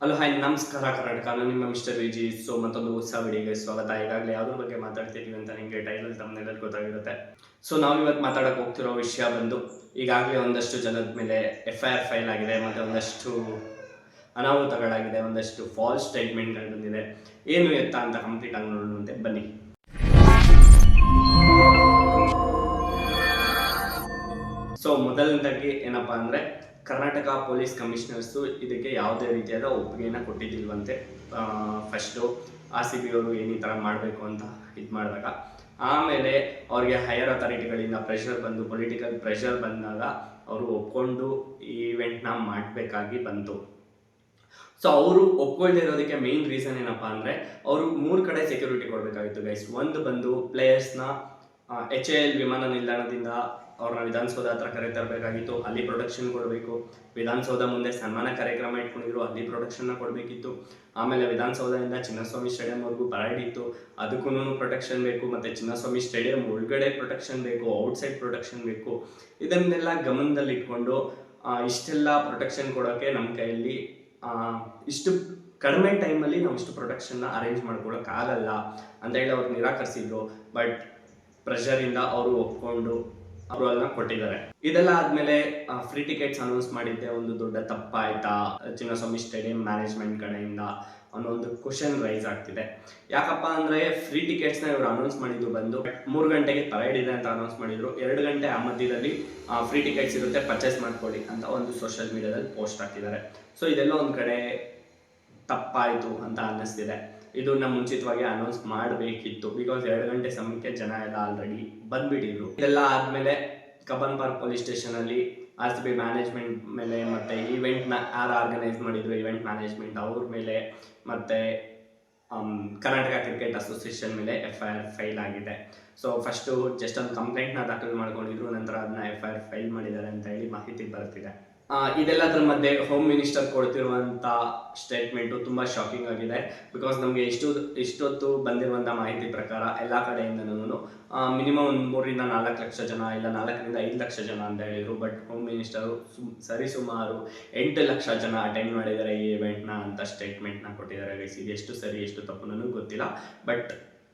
Hello, hi, ನಮಸ್ಕಾರ, ಕರ್ನಾಟಕ. ನಾನು ನಿಮ್ಮ ಮಿಸ್ಟರ್ ವಿಜಿ ಸೊ ಮತ್ತೊಂದು ಹೊಸ ವಿಡಿಯೋಗೆ ಸ್ವಾಗತ. ಈಗಾಗಲೇ ಯಾವ್ದ್ರ ಬಗ್ಗೆ ಮಾತಾಡ್ತಿದ್ದೀವಿ ಅಂತ ನಿಮಗೆ ಟೈಟಲ್ ತಮ್ಮನೆಲ್ಲರೂ ಗೊತ್ತಾಗಿರುತ್ತೆ. ಸೊ ನಾವು ಇವತ್ತು ಮಾತಾಡಕ್ಕೆ ಹೋಗ್ತಿರೋ ವಿಷಯ ಬಂದು, ಈಗಾಗಲೇ ಒಂದಷ್ಟು ಜನದ ಮೇಲೆ ಎಫ್ ಐ ಆರ್ ಫೈಲ್ ಆಗಿದೆ, ಮತ್ತು ಒಂದಷ್ಟು ಅನಾಹುತಗಳಾಗಿದೆ, ಒಂದಷ್ಟು ಫಾಲ್ಸ್ ಸ್ಟೇಟ್ಮೆಂಟ್ಗಳು ಬಂದಿದೆ. ಏನು ಎತ್ತ ಅಂತ ಕಂಪ್ಲೀಟ್ ಆಗಿ ನೋಡುವಂತೆ ಬನ್ನಿ. ಸೊ ಮೊದಲನೇದಾಗಿ ಏನಪ್ಪಾ ಅಂದ್ರೆ ಕರ್ನಾಟಕ ಪೊಲೀಸ್ ಕಮಿಷನರ್ಸು ಇದಕ್ಕೆ ಯಾವುದೇ ರೀತಿಯಾದ ಒಪ್ಪಿಗೆಯನ್ನು ಕೊಟ್ಟಿದ್ದಿಲ್ವಂತೆ. ಫಸ್ಟು ಆರ್ ಸಿ ಬಿ ಅವರು ಏನು ಈ ಥರ ಮಾಡಬೇಕು ಅಂತ ಇದು ಮಾಡಿದಾಗ. ಆಮೇಲೆ ಅವ್ರಿಗೆ ಹೈಯರ್ ಅಥಾರಿಟಿಗಳಿಂದ ಪ್ರೆಷರ್ ಬಂದು ಪೊಲಿಟಿಕಲ್ ಪ್ರೆಷರ್ ಬಂದಾಗ ಅವರು ಒಪ್ಕೊಂಡು ಈ ಇವೆಂಟ್ನ ಮಾಡಬೇಕಾಗಿ ಬಂತು. ಸೊ ಅವರು ಒಪ್ಕೊಳ್ದೇ ಇರೋದಕ್ಕೆ ಮೇನ್ ರೀಸನ್ ಏನಪ್ಪಾ ಅಂದರೆ, ಅವರು ಮೂರು ಕಡೆ ಸೆಕ್ಯೂರಿಟಿ ಕೊಡಬೇಕಾಗಿತ್ತು ಗೈಸ್ ಒಂದು ಬಂದು ಪ್ಲೇಯರ್ಸ್ನ ಎಚ್ ಎ ಎಲ್ ವಿಮಾನ ನಿಲ್ದಾಣದಿಂದ ಅವ್ರನ್ನ ವಿಧಾನಸೌಧ ಹತ್ರ ಕರೆ ತರಬೇಕಾಗಿತ್ತು, ಅಲ್ಲಿ ಪ್ರೊಡಕ್ಷನ್ ಕೊಡಬೇಕು. ವಿಧಾನಸೌಧ ಮುಂದೆ ಸನ್ಮಾನ ಕಾರ್ಯಕ್ರಮ ಇಟ್ಕೊಂಡಿದ್ರು, ಅಲ್ಲಿ ಪ್ರೊಡಕ್ಷನ್ನ ಕೊಡಬೇಕಿತ್ತು. ಆಮೇಲೆ ವಿಧಾನಸೌಧದಿಂದ ಚಿನ್ನಸ್ವಾಮಿ ಸ್ಟೇಡಿಯಂವರೆಗೂ ಪರೇಡ್ ಇತ್ತು. ಅದಕ್ಕೂ ಪ್ರೊಟೆಕ್ಷನ್ ಬೇಕು, ಮತ್ತು ಚಿನ್ನಸ್ವಾಮಿ ಸ್ಟೇಡಿಯಂ ಒಳಗಡೆ ಪ್ರೊಟೆಕ್ಷನ್ ಬೇಕು ಔಟ್ಸೈಡ್ ಪ್ರೊಟೆಕ್ಷನ್ ಬೇಕು. ಇದನ್ನೆಲ್ಲ ಗಮನದಲ್ಲಿಟ್ಕೊಂಡು ಇಷ್ಟೆಲ್ಲ ಪ್ರೊಟೆಕ್ಷನ್ ಕೊಡೋಕ್ಕೆ ನಮ್ಮ ಕೈಯಲ್ಲಿ ಇಷ್ಟು ಕಡಿಮೆ ಟೈಮಲ್ಲಿ ನಾವು ಇಷ್ಟು ಪ್ರೊಟೆಕ್ಷನ್ನ ಅರೇಂಜ್ ಮಾಡ್ಕೊಳ್ಳೋಕ್ಕಾಗಲ್ಲ ಅಂತ ಹೇಳಿ ಅವ್ರು ನಿರಾಕರಿಸಿದ್ರು. ಬಟ್ ಪ್ರೆಷರಿಂದ ಅವರು ಒಪ್ಕೊಂಡು ಅವರು ಅದನ್ನ ಕೊಟ್ಟಿದ್ದಾರೆ. ಇದೆಲ್ಲ ಆದ್ಮೇಲೆ ಫ್ರೀ ಟಿಕೆಟ್ಸ್ ಅನೌನ್ಸ್ ಮಾಡಿದ್ದೆ. ಒಂದು ದೊಡ್ಡ ತಪ್ಪಾಯ್ತಾ? ಚಿನ್ನಸ್ವಾಮಿ ಸ್ಟೇಡಿಯಂ ಮ್ಯಾನೇಜ್ಮೆಂಟ್ ಕಡೆಯಿಂದ ಅನ್ನೋ ಒಂದು ಕ್ವಶನ್ ರೈಸ್ ಆಗ್ತಿದೆ. ಯಾಕಪ್ಪ ಅಂದ್ರೆ ಫ್ರೀ ಟಿಕೆಟ್ಸ್ನ ಇವರು ಅನೌನ್ಸ್ ಮಾಡಿದ್ದು ಬಂದು. ಮೂರು ಗಂಟೆಗೆ ಪರೇಡ್ ಇದೆ ಅಂತ ಅನೌನ್ಸ್ ಮಾಡಿದ್ರು. ಎರಡು ಗಂಟೆ ಆ ಮಧ್ಯದಲ್ಲಿ ಫ್ರೀ ಟಿಕೆಟ್ಸ್ ಇರುತ್ತೆ ಪರ್ಚೇಸ್ ಮಾಡ್ಕೊಳ್ಳಿ ಅಂತ ಒಂದು ಸೋಷಿಯಲ್ ಮೀಡಿಯಾದಲ್ಲಿ ಪೋಸ್ಟ್ ಹಾಕಿದ್ದಾರೆ. ಸೊ ಇದೆಲ್ಲ ಒಂದು ಕಡೆ ತಪ್ಪಾಯಿತು ಅಂತ ಅನ್ನಿಸ್ತಿದೆ. ಇದನ್ನ ಮುಂಚಿತವಾಗಿ ಅನೌನ್ಸ್ ಮಾಡಬೇಕಿತ್ತು. ಬಿಕಾಸ್ ಎರಡು ಗಂಟೆ ಸಮಯಕ್ಕೆ ಜನ ಎಲ್ಲ ಆಲ್ರೆಡಿ ಬಂದ್ಬಿಟ್ಟಿದ್ರು. ಇದೆಲ್ಲ ಆದ್ಮೇಲೆ ಕಬ್ಬನ್ ಪಾರ್ಕ್ ಪೊಲೀಸ್ ಸ್ಟೇಷನ್ ಅಲ್ಲಿ ಆರ್ ಸಿ ಬಿ ಮ್ಯಾನೇಜ್ಮೆಂಟ್ ಮೇಲೆ ಮತ್ತೆ ಈವೆಂಟ್ ಯಾರು ಆರ್ಗನೈಸ್ ಮಾಡಿದ್ರು ಈವೆಂಟ್ ಮ್ಯಾನೇಜ್ಮೆಂಟ್ ಅವ್ರ ಮೇಲೆ ಮತ್ತೆ ಕರ್ನಾಟಕ ಕ್ರಿಕೆಟ್ ಅಸೋಸಿಯೇಷನ್ ಮೇಲೆ ಎಫ್ ಐ ಆರ್ ಫೈಲ್ ಆಗಿದೆ. ಸೊ ಫಸ್ಟು ಜಸ್ಟ್ ಒಂದು ಕಂಪ್ಲೇಂಟ್ನ ದಾಖಲು ಮಾಡ್ಕೊಂಡಿದ್ರು, ನಂತರ ಅದನ್ನ ಎಫ್ ಐ ಆರ್ ಫೈಲ್ ಮಾಡಿದ್ದಾರೆ ಅಂತ ಹೇಳಿ ಮಾಹಿತಿ ಬರ್ತಿದೆ. ಇದೆಲ್ಲದರ ಮಧ್ಯೆ ಹೋಮ್ ಮಿನಿಸ್ಟರ್ ಕೊಡ್ತಿರುವಂತ ಸ್ಟೇಟ್ಮೆಂಟು ತುಂಬಾ ಶಾಕಿಂಗ್ ಆಗಿದೆ. ಬಿಕಾಸ್ ನಮಗೆ ಇಷ್ಟು, ಇಷ್ಟೊತ್ತು ಬಂದಿರುವಂತ ಮಾಹಿತಿ ಪ್ರಕಾರ ಎಲ್ಲ ಕಡೆಯಿಂದನೂ ಮಿನಿಮಮ್ ಒಂದು ಮೂರರಿಂದ ನಾಲ್ಕು ಲಕ್ಷ ಜನ ಇಲ್ಲ ನಾಲ್ಕರಿಂದ ಐದು ಲಕ್ಷ ಜನ ಅಂತ ಹೇಳಿದ್ರು. ಬಟ್ ಹೋಮ್ ಮಿನಿಸ್ಟರು ಸರಿಸುಮಾರು ಎಂಟು ಲಕ್ಷ ಜನ ಅಟೆಂಡ್ ಮಾಡಿದ್ದಾರೆ ಈ ಇವೆಂಟ್ನ ಅಂತ ಸ್ಟೇಟ್ಮೆಂಟ್ನ ಕೊಟ್ಟಿದ್ದಾರೆ. ಗೈಸ್ ಇದು ಎಷ್ಟು ಸರಿ, ಎಷ್ಟು ತಪ್ಪು ನನಗೂ ಗೊತ್ತಿಲ್ಲ ಬಟ್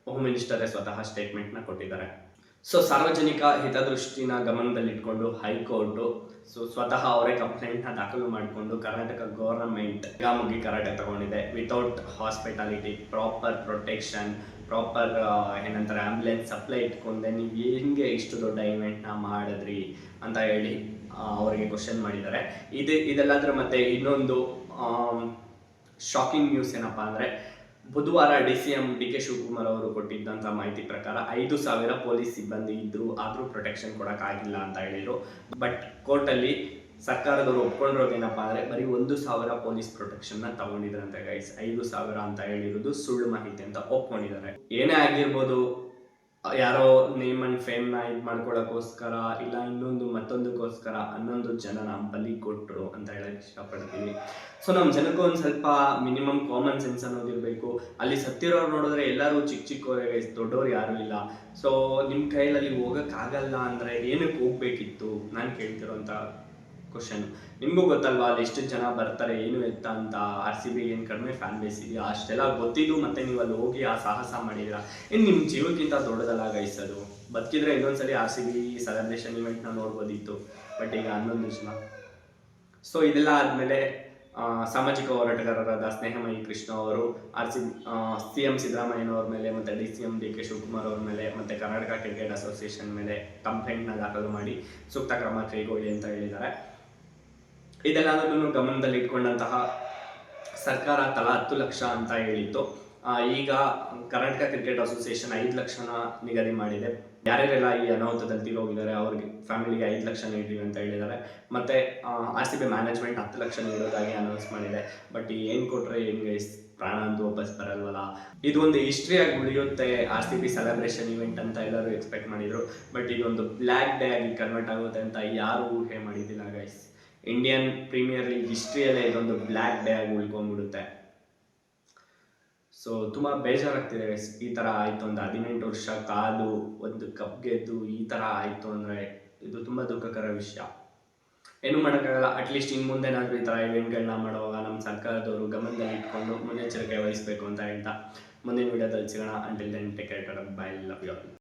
ಹೋಮ್ ಮಿನಿಸ್ಟರೇ ಸ್ವತಃ ಸ್ಟೇಟ್ಮೆಂಟ್ನ ಕೊಟ್ಟಿದ್ದಾರೆ. ಸೊ ಸಾರ್ವಜನಿಕ ಹಿತದೃಷ್ಟಿನ ಗಮನದಲ್ಲಿಟ್ಕೊಂಡು ಹೈಕೋರ್ಟು ಸೊ ಸ್ವತಃ ಅವರೇ ಕಂಪ್ಲೇಂಟ್ನ ದಾಖಲು ಮಾಡಿಕೊಂಡು ಕರ್ನಾಟಕ ಗೌರ್ನಮೆಂಟ್ ಮುಗಿ ಕರಾಟೆ ತಗೊಂಡಿದೆ. Without hospitality proper protection proper ಏನಂತಾರೆ ಆಂಬ್ಯುಲೆನ್ಸ್ ಸಪ್ಲೈ ಇಟ್ಕೊಂಡೆ. ನೀವು ಹೆಂಗೆ ಇಷ್ಟು ದೊಡ್ಡ ಇವೆಂಟ್ನ ಮಾಡಿದ್ರಿ ಅಂತ ಹೇಳಿ ಅವರಿಗೆ ಕ್ವಶನ್ ಮಾಡಿದ್ದಾರೆ. ಇದು, ಇದೆಲ್ಲದರ ಮತ್ತೆ ಇನ್ನೊಂದು ಶಾಕಿಂಗ್ ನ್ಯೂಸ್ ಏನಪ್ಪಾ ಅಂದ್ರೆ ಬುಧವಾರ D C M D K Shivakumar ಅವರು ಕೊಟ್ಟಿದ್ದಂಥ ಮಾಹಿತಿ ಪ್ರಕಾರ ಐದು ಸಾವಿರ ಪೊಲೀಸ್ ಸಿಬ್ಬಂದಿ ಇದ್ರು ಆದರೂ ಪ್ರೊಟೆಕ್ಷನ್ ಕೊಡೋಕ್ಕಾಗಿಲ್ಲ ಅಂತ ಹೇಳಿದ್ರು. ಬಟ್ ಕೋರ್ಟಲ್ಲಿ ಸರ್ಕಾರದವರು ಒಪ್ಕೊಂಡಿರೋದೇನಪ್ಪ ಅಂದರೆ ಬರೀ ಒಂದು ಸಾವಿರ ಪೊಲೀಸ್ ಪ್ರೊಟೆಕ್ಷನ್ನ ತಗೊಂಡಿದ್ರಂತೆ ಗೈಸ್ ಐದು ಸಾವಿರ ಅಂತ ಹೇಳಿರೋದು ಸುಳ್ಳು ಮಾಹಿತಿ ಅಂತ ಒಪ್ಕೊಂಡಿದ್ದಾರೆ. ಏನೇ ಆಗಿರ್ಬೋದು ಯಾರೋ ನೇಮ್ ಅಂಡ್ ಫೇಮ್ನ ಇದು ಮಾಡ್ಕೊಳ್ಳೋಕ್ಕೋಸ್ಕರ ಇಲ್ಲ ಇನ್ನೊಂದು ಮತ್ತೊಂದಕ್ಕೋಸ್ಕರ ಹನ್ನೊಂದು ನಮ್ಮ ಬಲಿ ಕೊಟ್ಟರು ಅಂತ ಹೇಳಕ್ ಇಷ್ಟಪಡ್ತೀನಿ. ಸೊ ನಮ್ಮ ಜನಕ್ಕೂ ಒಂದು ಸ್ವಲ್ಪ ಮಿನಿಮಮ್ ಕಾಮನ್ ಸೆನ್ಸ್ ಅನ್ನೋದಿರಬೇಕು ಅಲ್ಲಿ ಸತ್ತಿರೋರು ನೋಡಿದ್ರೆ ಎಲ್ಲರೂ ಚಿಕ್ಕ ಚಿಕ್ಕವರೇ ದೊಡ್ಡವ್ರು ಯಾರೂ ಇಲ್ಲ. ಸೊ ನಿಮ್ಮ ಕೈಯಲ್ಲಿ ಹೋಗೋಕ್ಕಾಗಲ್ಲ ಅಂದರೆ ಏನಕ್ಕೆ ಹೋಗ್ಬೇಕಿತ್ತು? ನಾನು ಕೇಳ್ತಿರೋಂಥ ಕ್ವಶನ್ ನಿಮಗೂ ಗೊತ್ತಲ್ವಾ ಅಲ್ಲಿ ಎಷ್ಟು ಜನ ಬರ್ತಾರೆ, ಏನು ಎತ್ತ ಅಂತ? ಆರ್ ಸಿ ಬಿ ಏನು ಕಡಿಮೆ ಫ್ಯಾನ್ ಬೇಸ್ ಇದೆಯಾ? ಅಷ್ಟೆಲ್ಲ ಗೊತ್ತಿದ್ದು ಮತ್ತೆ ನೀವು ಅಲ್ಲಿ ಹೋಗಿ ಆ ಸಾಹಸ ಮಾಡಿದ್ರ ಇನ್ನು ನಿಮ್ಮ ಜೀವಕ್ಕಿಂತ ದೊಡ್ಡದಲ್ಲ ಗೈಸ್ ಅದು. ಬದುಕಿದ್ರೆ ಇನ್ನೊಂದ್ಸಲಿ ಆರ್ ಸಿ ಬಿ ಸೆಲೆಬ್ರೇಷನ್ ಇವೆಂಟ್ನ ನೋಡ್ಬೋದಿತ್ತು. ಬಟ್ ಈಗ ಹನ್ನೊಂದು ಜನ ಸೊ ಇದೆಲ್ಲ ಆದಮೇಲೆ ಸಾಮಾಜಿಕ ಹೋರಾಟಗಾರರಾದ ಸ್ನೇಹಮಯಿ ಕೃಷ್ಣ ಅವರು ಆರ್ ಸಿ ಸಿ ಎಂ ಸಿದ್ದರಾಮಯ್ಯನವ್ರ ಮೇಲೆ ಮತ್ತು D C M D K Shivakumar ಅವ್ರ ಮೇಲೆ ಮತ್ತು ಕರ್ನಾಟಕ ಕ್ರಿಕೆಟ್ ಅಸೋಸಿಯೇಷನ್ ಮೇಲೆ ಕಂಪ್ಲೇಂಟ್ನ ದಾಖಲು ಮಾಡಿ ಸೂಕ್ತ ಕ್ರಮ ಕೈಗೊಳ್ಳಿ ಅಂತ ಹೇಳಿದ್ದಾರೆ. ಇದೆಲ್ಲದನ್ನು ಗಮನದಲ್ಲಿ ಇಟ್ಕೊಂಡಂತಹ ಸರ್ಕಾರ ತಲಾ ಹತ್ತು ಲಕ್ಷ ಅಂತ ಹೇಳಿತ್ತು. ಈಗ ಕರ್ನಾಟಕ ಕ್ರಿಕೆಟ್ ಅಸೋಸಿಯೇಷನ್ ಐದು ಲಕ್ಷನ ನಿಗದಿ ಮಾಡಿದೆ. ಯಾರ್ಯಾರೆಲ್ಲ ಈ ಅನಾಹುತದಲ್ಲಿ ಹೋಗಿದ್ದಾರೆ ಅವ್ರಿಗೆ ಫ್ಯಾಮಿಲಿಗೆ ಐದು ಲಕ್ಷ ನೀಡಿ ಅಂತ ಹೇಳಿದ್ದಾರೆ. ಮತ್ತೆ ಆರ್ ಸಿ ಬಿ ಮ್ಯಾನೇಜ್ಮೆಂಟ್ ಹತ್ತು ಲಕ್ಷ ನೀಡೋದಾಗಿ ಅನೌನ್ಸ್ ಮಾಡಿದೆ. ಬಟ್ ಏನು ಕೊಟ್ಟರೆ ಹೆಂಗೆ ಪ್ರಾಣ ಅಂತೂ ವಾಪಸ್ ಬರಲ್ವಲ್ಲ? ಇದು ಒಂದು ಹಿಸ್ಟ್ರಿ ಆಗಿ ಉಳಿಯುತ್ತೆ R C B celebration event ಅಂತ ಎಲ್ಲರೂ ಎಕ್ಸ್ಪೆಕ್ಟ್ ಮಾಡಿದರು. ಬಟ್ ಇದೊಂದು ಬ್ಲ್ಯಾಕ್ ಡೇ ಆಗಿ ಕನ್ವರ್ಟ್ ಆಗುತ್ತೆ ಅಂತ ಯಾರು ಊಹೆ ಮಾಡಿದ್ದಿಲ್ಲ ಗೈಸ್ ಇಂಡಿಯನ್ ಪ್ರೀಮಿಯರ್ ಲೀಗ್ ಹಿಸ್ಟ್ರಿಯಲ್ಲೇ ಇದೊಂದು ಬ್ಲ್ಯಾಕ್ ಡೇ ಆಗಿ ಉಳ್ಕೊಂಡ್ಬಿಡುತ್ತೆ. ಸೊ ತುಂಬ ಬೇಜಾರಾಗ್ತಿದೆ. ಈ ಥರ ಆಯಿತು ಒಂದು ಹದಿನೆಂಟು ವರ್ಷ ಕಾದು ಒಂದು ಕಪ್ ಗೆದ್ದು ಈ ಥರ ಆಯಿತು ಅಂದರೆ ಇದು ತುಂಬ ದುಃಖಕರ ವಿಷಯ. ಏನು ಮಾಡೋಕ್ಕಾಗಲ್ಲ. ಅಟ್ಲೀಸ್ಟ್ ಇನ್ನು ಮುಂದೆನಾದರೂ ಈ ಥರ ಇವೆಂಟ್ಗಳನ್ನ ಮಾಡುವಾಗ ನಮ್ಮ ಸರ್ಕಾರದವರು ಗಮನದಲ್ಲಿ ಇಟ್ಕೊಂಡು ಮುನ್ನೆಚ್ಚರಿಕೆ ವಹಿಸಬೇಕು ಅಂತ ಹೇಳ್ತಾ ಮುಂದಿನ ವಿಡಿಯೋದಲ್ಲಿ ಸಿಗೋಣ. Until then take care bye love you